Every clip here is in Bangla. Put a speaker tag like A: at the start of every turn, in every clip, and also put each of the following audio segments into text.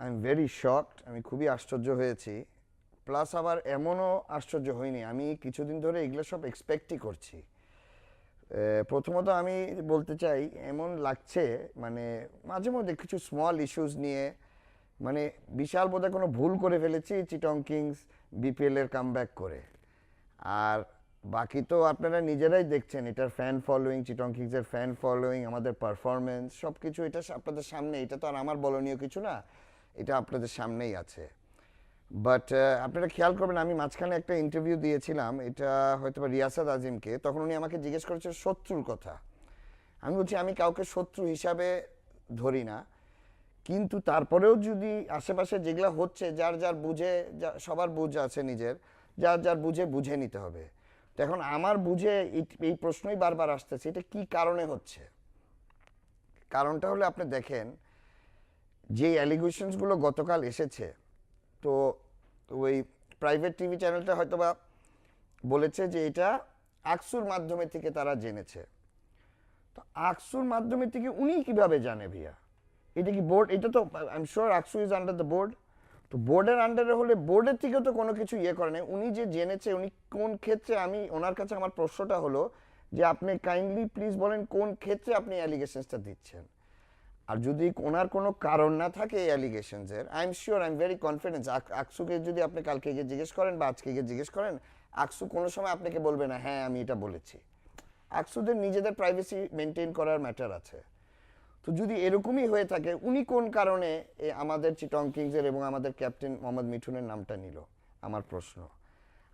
A: আই এম ভেরি শকড আমি খুবই আশ্চর্য হয়েছি। প্লাস আবার এমনও আশ্চর্য হয়নি আমি কিছুদিন ধরে এগুলো সব এক্সপেক্টই করছি। প্রথমত আমি বলতে চাই, এমন লাগছে মানে মাঝে মধ্যে কিছু স্মল ইস্যুস নিয়ে মানে বিশাল বোধহয় কোনো ভুল করে ফেলেছি চিটং কিংস বিপিএল এর কামব্যাক করে। আর বাকি তো আপনারা নিজেরাই দেখছেন, এটার ফ্যান ফলোয়িং চিটং কিংসের ফ্যান ফলোয়িং আমাদের পারফরমেন্স সব কিছু এটা আপনাদের সামনে, এটা তো আর আমার বলনীয় কিছু না। এটা আপনাদের সামনেই আছে। বাট আপনারা খেয়াল করবেন, আমি মাঝখানে একটা ইন্টারভিউ দিয়েছিলাম, এটা হয়তো রিয়াসাদ আজিমকে, তখন উনি আমাকে জিজ্ঞেস করেছে শত্রুর কথা। আমি বলছি, আমি কাউকে শত্রু হিসাবে ধরি না, কিন্তু তারপরেও যদি আশেপাশে যেগুলো হচ্ছে, যার যার বুঝে সবার বুঝ আছে নিজের, যার যার বুঝে বুঝে নিতে হবে। তো এখন আমার বুঝে এই প্রশ্নই বারবার আসতেছে, এটা কি কারণে হচ্ছে? কারণটা হলে আপনি দেখেন যে অ্যালিগেশনসগুলো গতকাল এসেছে, তো ওই প্রাইভেট টিভি চ্যানেলটা হয়তো বা বলেছে যে এটা আকসুর মাধ্যমে থেকে তারা জেনেছে। তো আকসুর মাধ্যমে থেকে উনি কীভাবে জানে ভাইয়া? এটা কি বোর্ড এটা তো I am sure ACSU is under the board তো বোর্ডের আন্ডারে হলে বোর্ডের থেকেও তো কোনো কিছু ইয়ে করে নাই। উনি যে জেনেছে, উনি কোন ক্ষেত্রে আমি, ওনার কাছে আমার প্রশ্নটা হলো যে আপনি কাইন্ডলি প্লিজ বলেন কোন ক্ষেত্রে আপনি অ্যালিগেশনসটা দিচ্ছেন। আর যদি ওনার কোনো কারণ না থাকে এই অ্যালিগেশনসের I am sure I am very confidence আকসুকে যদি আপনি কালকে গিয়ে জিজ্ঞেস করেন বা আজকে গিয়ে জিজ্ঞেস করেন, আকসু কোনো সময় আপনাকে বলবে না হ্যাঁ আমি এটা বলেছি। আকসুদের নিজেদের প্রাইভেসি মেনটেন করার ম্যাটার আছে। তো যদি এরকমই হয়ে থাকে, উনি কোন কারণে আমাদের চিটং কিংসের এবং আমাদের ক্যাপ্টেন মোহাম্মদ মিঠুনের নামটা নিল? আমার প্রশ্ন।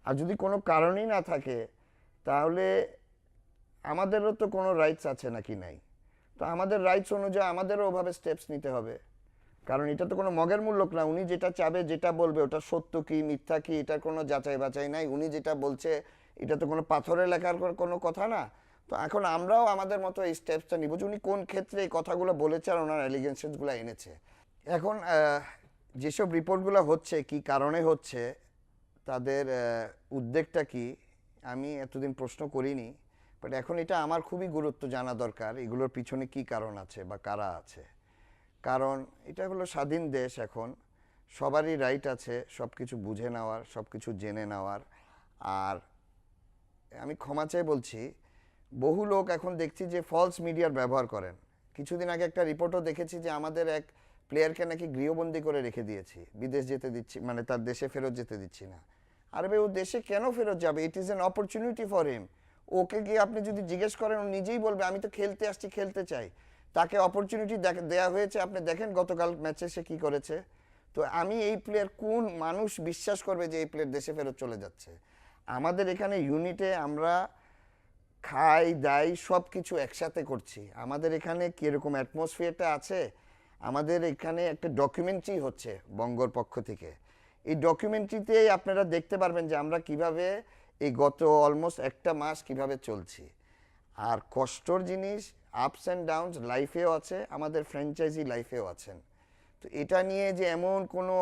A: আর যদি কোনো কারণই না থাকে, তাহলে আমাদেরও তো কোনো রাইটস আছে নাকি নাই? তো আমাদের রাইটস অনুযায়ী আমাদেরও ওভাবে স্টেপস নিতে হবে। কারণ এটা তো কোনো মগের মূল্যক না, উনি যেটা চাবে, যেটা বলবে, ওটা সত্য কি, মিথ্যা কি এটা কোনো যাচাই বাছাই নাই। উনি যেটা বলছে, এটা তো কোনো পাথরে লেখার কোনো কথা না। তো এখন আমরাও আমাদের মতো এই স্টেপসটা নিব যে উনি কোন ক্ষেত্রে এই কথাগুলো বলেছে আর ওনার অ্যালিগেশনসগুলো এনেছে। এখন যেসব রিপোর্টগুলো হচ্ছে, কি কারণে হচ্ছে, তাদের উদ্বেগটা কি, আমি এতদিন প্রশ্ন করিনি। বাট এখন এটা আমার খুবই গুরুত্ব জানা দরকার, এগুলোর পিছনে কি কারণ আছে বা কারা আছে। কারণ এটা হলো স্বাধীন দেশ এখন, সবারই রাইট আছে সব কিছু বুঝে নেওয়ার সব কিছু জেনে নেওয়ার। আর আমি ক্ষমা চাই বলছি, বহু লোক এখন দেখছি যে ফলস মিডিয়ার ব্যবহার করেন। কিছুদিন আগে একটা রিপোর্টও দেখেছি যে আমাদের এক প্লেয়ারকে নাকি গৃহবন্দী করে রেখে দিয়েছি। বিদেশ যেতে দিচ্ছি মানে তার দেশে ফেরত যেতে দিচ্ছি না। আরে ও দেশে কেন ফেরত যাবে? It is an opportunity for him okay গিয়ে আপনি যদি জিজ্ঞেস করেন ও নিজেই বলবে, আমি তো খেলতে আসছি, খেলতে চাই। তাকে অপরচুনিটি দেয়া হয়েছে। আপনি দেখেন গতকাল ম্যাচে সে কি করেছে। তো আমি এই প্লেয়ার কোন মানুষ বিশ্বাস করবে যে এই প্লেয়ার দেশে ফেরত চলে যাচ্ছে? আমাদের এখানে ইউনিটে আমরা খাই, দাই সব কিছু একসাথে করছি। আমাদের এখানে কীরকম অ্যাটমসফিয়ারটা আছে? আমাদের এখানে একটা ডকুমেন্টারি হচ্ছে বঙ্গর পক্ষ থেকে। এই ডকুমেন্টারিতেই আপনারা দেখতে পারবেন যে আমরা কীভাবে এই গত অলমোস্ট একটা মাস কীভাবে চলছি? আর কষ্টর জিনিস আপস অ্যান্ড ডাউনস লাইফেও আছে, আমাদের ফ্র্যাঞ্চাইজি লাইফেও আছেন। তো এটা নিয়ে যে এমন কোনো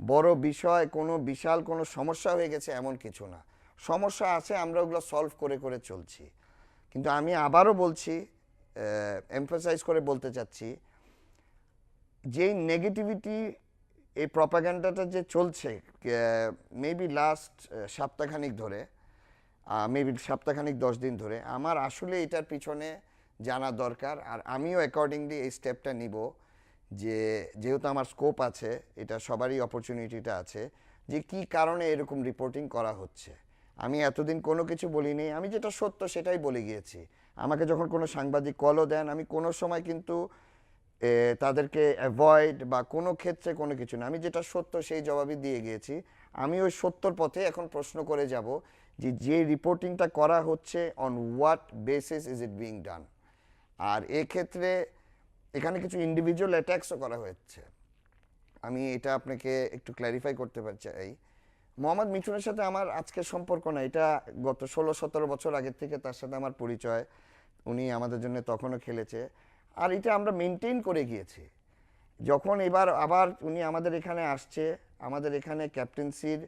A: বড় বিষয়, কোনো বিশাল কোনো সমস্যা হয়ে গেছে এমন কিছু না। সমস্যা আছে, আমরা ওগুলো সলভ করে করে চলছি। কিন্তু আমি আবারও বলছি এমফাসাইজ করে বলতে চাচ্ছি, যেই নেগেটিভিটি এই প্রপাগ্যান্ডাটা যে চলছে মেবি লাস্ট সপ্তাহখানিক ধরে মেবি সপ্তাহখানিক দশ দিন ধরে, আমার আসলে এটার পিছনে জানা দরকার। আর আমিও অ্যাকর্ডিংলি এই স্টেপটা নিব যে, যেহেতু আমার স্কোপ আছে, এটা সবারই অপরচুনিটিটা আছে, যে কি কারণে এরকম রিপোর্টিং করা হচ্ছে। আমি এতদিন কোনো কিছু বলিনি, আমি যেটা সত্য সেটাই বলে গিয়েছি। আমাকে যখন কোনো সাংবাদিক কলও দেন, আমি কোনো সময় কিন্তু তাদেরকে অ্যাভয়েড বা কোনো ক্ষেত্রে কোনো কিছু না। আমি যেটা সত্য সেই জবাবই দিয়ে গিয়েছি। আমি ওই সত্যর পথে এখন প্রশ্ন করে যাব যে যে রিপোর্টিংটা করা হচ্ছে on what basis is it being done আর এক্ষেত্রে এখানে কিছু ইন্ডিভিজুয়াল অ্যাট্যাক্সও করা হচ্ছে। আমি এটা আপনাকে একটু ক্ল্যারিফাই করতে পার- চাই। মোহাম্মদ মিঠুনের সাথে আমার আজকের সম্পর্ক না, এটা গত ষোলো সতেরো বছর আগের থেকে তার সাথে আমার পরিচয়। উনি আমাদের জন্য তখনও খেলেছে। আর এটা আমরা মেনটেন করে গিয়েছি। যখন এবার আবার উনি আমাদের এখানে আসছে, আমাদের এখানে ক্যাপ্টেন্সির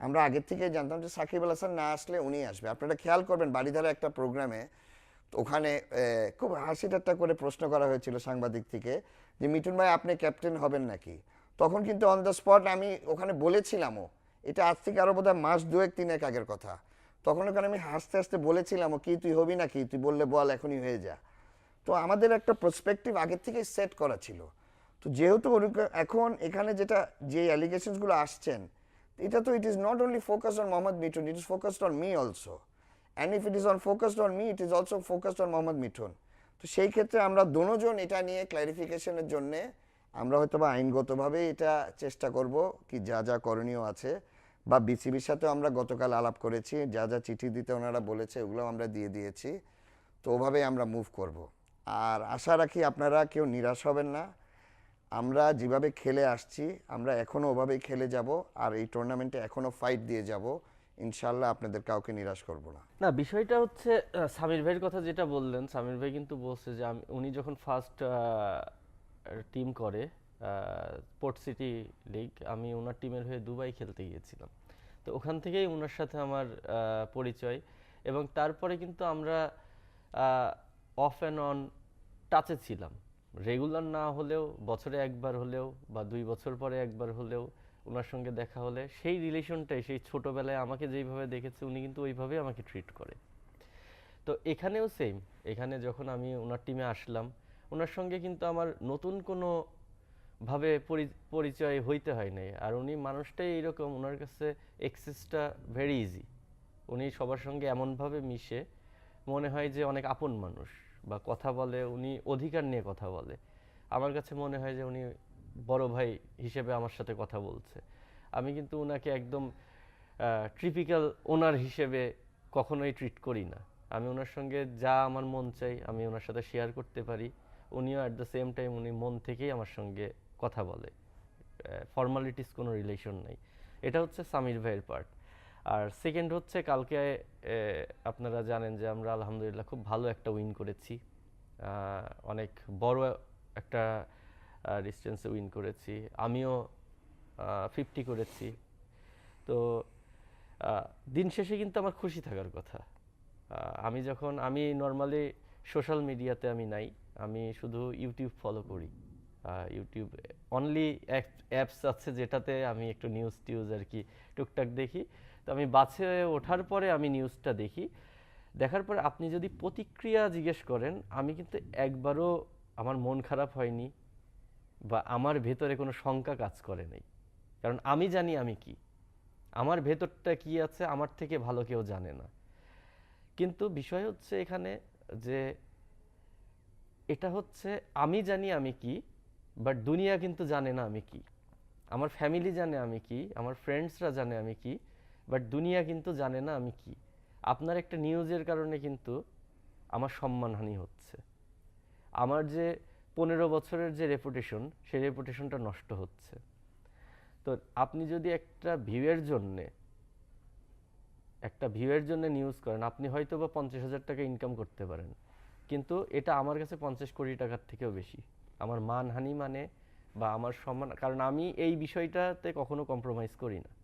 A: আমরা আগের থেকে জানতাম যে সাকিব আল হাসান না আসলে উনি আসবে। আপনারা খেয়াল করবেন বাড়িধারা একটা প্রোগ্রামে ওখানে খুব হাসি ঠাট্টা করে প্রশ্ন করা হয়েছিল সাংবাদিক থেকে যে, মিঠুন ভাই, আপনি ক্যাপ্টেন হবেন নাকি? তখন কিন্তু অন দ্য স্পট আমি ওখানে বলেছিলামও, এটা আজ থেকে আরও বোধহয় মাস দুয়েক, তিনেক আগের কথা। তখন ওখানে আমি হাসতে হাসতে বলেছিলাম কি তুই হবি না কি তুই বললে বল, এখনই হয়ে যা। তো আমাদের একটা প্রসপেক্টিভ আগের থেকে সেট করা ছিল। তো যেহেতু এখন এখানে যেটা, যে অ্যালিগেশনসগুলো আসছেন, এটা তো it is not only focused on Mohammad Mithun it is focused on me also and if it is on focused on me it is also focused on Mohammad Mithun তো সেই ক্ষেত্রে আমরা দোনোজন এটা নিয়ে ক্ল্যারিফিকেশনের জন্য আমরা হয়তো বা আইনগতভাবে এটা চেষ্টা করব কি যা যা করণীয় আছে। বা বিসিবির সাথেও আমরা গতকাল আলাপ করেছি, যা যা চিঠি দিতে ওনারা বলেছে ওগুলো আমরা দিয়ে দিয়েছি। তো ওভাবেই আমরা মুভ করব। আর আশা রাখি আপনারা কেউ নিরাশ হবেন না। আমরা যেভাবে খেলে আসছি, আমরা এখনও ওভাবেই খেলে যাব আর এই টুর্নামেন্টে এখনও ফাইট দিয়ে যাব। ইনশাল্লাহ আপনাদের কাউকে নিরাশ করব না।
B: না, বিষয়টা হচ্ছে সামির ভাইয়ের কথা যেটা বললেন, সামির ভাই কিন্তু বলছে যে আমি, উনি যখন ফার্স্ট টিম করে পোর্ট সিটি লিগ আমি ওনার টিমের হয়ে দুবাই খেলতে গিয়েছিলাম। তো ওখান থেকেই ওনার সাথে আমার পরিচয় এবং তারপরে কিন্তু আমরা অফ অ্যান্ড অন টাচে ছিলাম। রেগুলার না হলেও, বছরে একবার হলেও বা দুই বছর পরে একবার হলেও ওনার সঙ্গে দেখা হলে সেই রিলেশনটাই সেই ছোটবেলায় আমাকে যেইভাবে দেখেছে, উনি কিন্তু ওইভাবেই আমাকে ট্রিট করে। তো এখানেও সেম এখানে যখন আমি ওনার টিমে আসলাম, ওনার সঙ্গে কিন্তু আমার নতুন কোনো ভাবে পরি- পরিচয় হইতে হয় নাই। আর উনি মানুষটাই এরকম ওনার কাছে এক্সেসটা ভেরি ইজি উনি সবার সঙ্গে এমনভাবে মিশে, মনে হয় যে অনেক আপন মানুষ। বা কথা বলে, উনি অধিকার নিয়ে কথা বলে। আমার কাছে মনে হয় যে উনি বড় ভাই হিসেবে আমার সাথে কথা বলছে। আমি কিন্তু ওনাকে একদম ট্রিপিক্যাল ওনার হিসেবে কখনোই ট্রিট করি না। আমি ওনার সঙ্গে যা আমার মন চাই, আমি ওনার সাথে শেয়ার করতে পারি। উনিও অ্যাট দ্য সেম টাইম উনি মন থেকেই আমার সঙ্গে কথা বলে। ফর্মালিটিস কোনো রিলেশন নাই। এটা হচ্ছে সামির ভাইয়ের পার্ট আর সেকেন্ড হচ্ছে কালকে আপনারা জানেন যে আমরা আলহামদুলিল্লাহ খুব ভালো একটা উইন করেছি। অনেক বড় একটা ডিস্টেন্সে উইন করেছি। আমিও ফিফটি করেছি। তো দিন শেষে কিন্তু আমার খুশি থাকার কথা। আমি যখন, আমি নর্মালি সোশ্যাল মিডিয়াতে আমি নাই, আমি শুধু ইউটিউব ফলো করি। ইউটিউব অনলি অ্যাপস আছে যেটাতে আমি একটু নিউজ টিউজ আর কি, টুকটাক দেখি। তো আমি বাসে ওঠার পরে আমি নিউজটা দেখি। দেখার পরে আপনি যদি প্রতিক্রিয়া জিজ্ঞেস করেন, আমি কিন্তু একবারও আমার মন খারাপ হয়নি বা আমার ভেতরে কোনো শঙ্কা কাজ করে নাই। কারণ আমি জানি আমি কি। আমার ভেতরটা কি আছে, আমার থেকে ভালো কেউ জানে না। কিন্তু বিষয় হচ্ছে এখানে যে এটা হচ্ছে আমি জানি আমি কি, বাট দুনিয়া কিন্তু জানে না আমি কি। আমার ফ্যামিলি জানে আমি কি, আমার ফ্রেন্ডসরা জানে আমি কি বাট দুনিয়া কিন্তু জানে না আমি কি। আপনার একটা নিউজের কারণে কিন্তু আমার সম্মানহানি হচ্ছে। আমার যে পনেরো বছরের যে রেপুটেশন সেই রেপুটেশনটা নষ্ট হচ্ছে। তো আপনি যদি একটা ভিউয়ের জন্যে, একটা ভিউয়ের জন্য নিউজ করেন, আপনি হয়তো বা পঞ্চাশ হাজার টাকা ইনকাম করতে পারেন। কিন্তু এটা আমার কাছে পঞ্চাশ কোটি টাকার থেকেও বেশি। আমার মানহানি মানে বা আমার সম্মান কারণ আমি এই বিষয়টাতে কখনো কম্প্রোমাইজ করি না।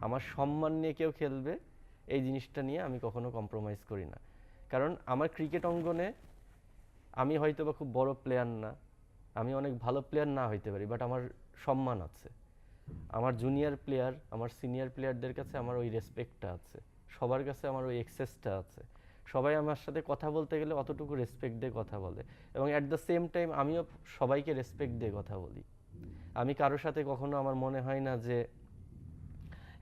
B: আমার সম্মান নিয়ে কেউ খেলবে, এই জিনিসটা নিয়ে আমি কখনো কম্প্রোমাইজ করি না। কারণ আমার ক্রিকেট অঙ্গনে আমি হয়তো বা খুব বড় প্লেয়ার না, আমি অনেক ভালো প্লেয়ার না হইতে পারি বাট আমার সম্মান আছে। আমার জুনিয়র প্লেয়ার আমার সিনিয়র প্লেয়ারদের কাছে আমার ওই রেসপেক্টটা আছে। সবার কাছে আমার ওই এক্সেসটা আছে। সবাই আমার সাথে কথা বলতে গেলে অতটুকু রেসপেক্ট দিয়ে কথা বলে। এবং অ্যাট দ্য সেম টাইম আমিও সবাইকে রেসপেক্ট দিয়ে কথা বলি। আমি কারোর সাথে কখনো আমার মনে হয় না যে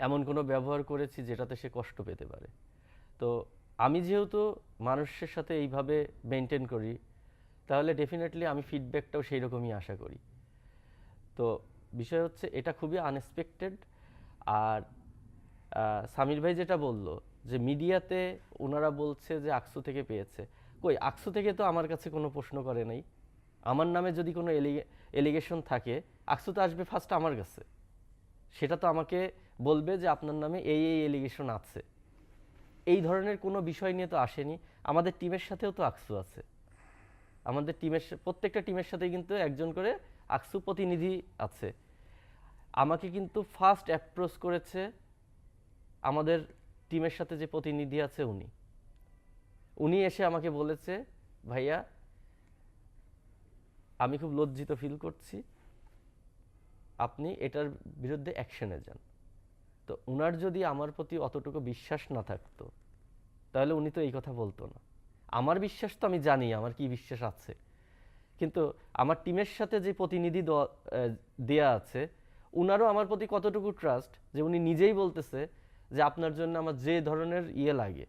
B: এমন কোনো ব্যবহার করেছি যেটাতে সে কষ্ট পেতে পারে। তো আমি যেহেতু মানুষের সাথে এইভাবে মেনটেন করি, তাহলে ডেফিনেটলি আমি ফিডব্যাকটাও সেই রকমই আশা করি। তো বিষয় হচ্ছে এটা খুবই আনএক্সপেক্টেড আর সামির ভাই যেটা বলল যে মিডিয়াতে ওনারা বলছে যে আকসু থেকে পেয়েছে। কই, আকসু থেকে তো আমার কাছে কোনো প্রশ্ন করে নাই। আমার নামে যদি কোনো এলিগেশন থাকে, আকসু তো আসবে ফার্স্ট আমার কাছে। সেটা তো আমাকে বলবে যে আপনার নামে এই এই এলিগেশন আছে। এই ধরনের কোনো বিষয় নিয়ে তো আসেনি। আমাদের টিমের সাথেও তো আকসু আছে। আমাদের টিমের প্রত্যেকটা টিমের সাথে কিন্তু একজন করে আকসু প্রতিনিধি আছে। আমাকে কিন্তু ফার্স্ট অ্যাপ্রোচ করেছে আমাদের টিমের সাথে যে প্রতিনিধি আছে উনি। উনি এসে আমাকে বলেছে, ভাইয়া, আমি খুব লজ্জিত ফিল করছি। আপনি এটার বিরুদ্ধে অ্যাকশনে যান। তো উনার যদি আমার প্রতি অতটুকু বিশ্বাস না থাকতো, তাহলে উনি তো এই কথা বলতো না। আমার বিশ্বাস তো আমি জানি, আমার কি বিশ্বাস আছে। কিন্তু আমার টিমের সাথে যে প্রতিনিধি দেয়া আছে, উনারও আমার প্রতি কতটুকু ট্রাস্ট যে উনি নিজেই বলতেছে যে আপনার জন্য আমার যে ধরনের ইয়ে লাগে।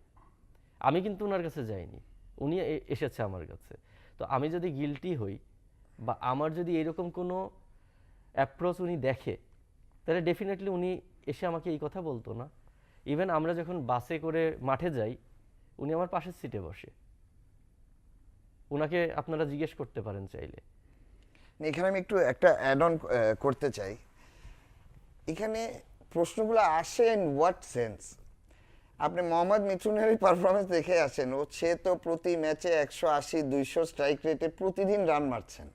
B: আমি কিন্তু ওনার কাছে যাইনি। উনি এসেছে আমার কাছে। তো আমি যদি গিলটি হই বা আমার যদি এরকম কোনো অ্যাপ্রোচ উনি দেখে, তাহলে ডেফিনেটলি উনি এসে আমাকে এই কথা বলতো না। ইভেন আমরা যখন বাসে করে মাঠে যাই, উনি আমার পাশের সিটে বসে। ওনাকে আপনারা জিজ্ঞেস করতে পারেন চাইলে।
A: এখানে আমি একটু একটা অ্যাড অন করতে চাই। এখানে প্রশ্নগুলো আসে ইন হোয়াট সেন্স আপনি মোহাম্মদ মিথুনের পারফরমেন্স দেখে আসেন, ও সে তো প্রতি ম্যাচে একশো আশি, দুইশো স্ট্রাইক রেটে প্রতিদিন রান মারছেন।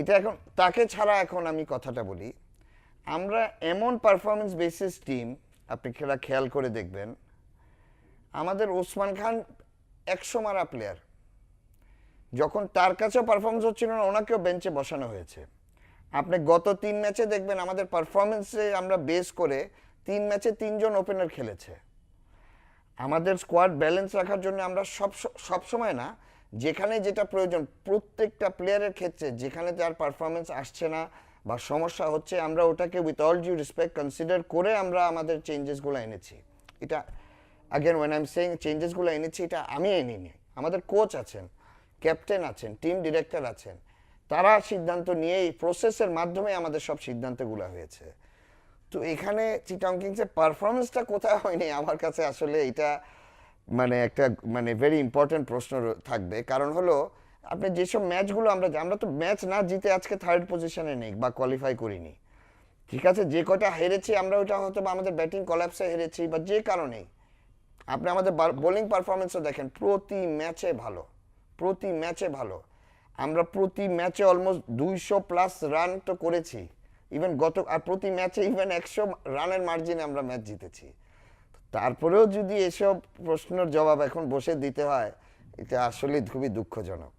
A: এটা এখন, তাকে ছাড়া এখন আমি কথাটা বলি। আমরা এমন পারফরমেন্স বেসিস টিম আপনি খেলা খেয়াল করে দেখবেন, আমাদের ওসমান খান একশো মারা প্লেয়ার যখন তার কাছেও পারফরমেন্স হচ্ছিল না, ওনাকেও বেঞ্চে বসানো হয়েছে। আপনি গত তিন ম্যাচে দেখবেন আমাদের পারফরমেন্সে আমরা বেস করে তিন ম্যাচে তিনজন ওপেনার খেলেছে। আমাদের স্কোয়াড ব্যালেন্স রাখার জন্য আমরা সব, সবসময় না যেখানে যেটা প্রয়োজন প্রত্যেকটা প্লেয়ারের ক্ষেত্রে, যেখানে তার পারফরমেন্স আসছে না বা সমস্যা হচ্ছে, আমরা ওটাকে with all due respect consider করে আমরা আমাদের চেঞ্জেসগুলো এনেছি। এটা again when I am saying চেঞ্জেসগুলো এনেছি, এটা আমি এনিনি আমাদের কোচ আছেন ক্যাপ্টেন আছেন টিম ডিরেক্টর আছেন, তারা সিদ্ধান্ত নিয়ে এই প্রসেসের মাধ্যমে আমাদের সব সিদ্ধান্তগুলো হয়েছে। তো এখানে চিটং কিংসের পারফরমেন্সটা কোথায় হয়নি, আমার কাছে আসলে এটা মানে একটা মানে ভেরি ইম্পর্টেন্ট প্রশ্ন থাকবে। কারণ হলো, আপনি যেসব ম্যাচগুলো আমরা আমরা তো ম্যাচ না জিতে আজকে থার্ড পজিশনে নেই বা কোয়ালিফাই করিনি। ঠিক আছে? যে কটা হেরেছি, আমরা ওটা হয়তো বা আমাদের ব্যাটিং কলাপসে হেরেছি বা যে কারণেই। আপনি আমাদের বোলিং পারফরমেন্সও দেখেন, প্রতি ম্যাচে ভালো। প্রতি ম্যাচে ভালো। আমরা প্রতি ম্যাচে অলমোস্ট দুইশো প্লাস রান তো করেছি। ইভেন গত, আর প্রতি ম্যাচে ইভেন একশো রানের মার্জিনে আমরা ম্যাচ জিতেছি। তারপরেও যদি এসব প্রশ্নের জবাব এখন বসে দিতে হয় এটা আসলে খুবই দুঃখজনক।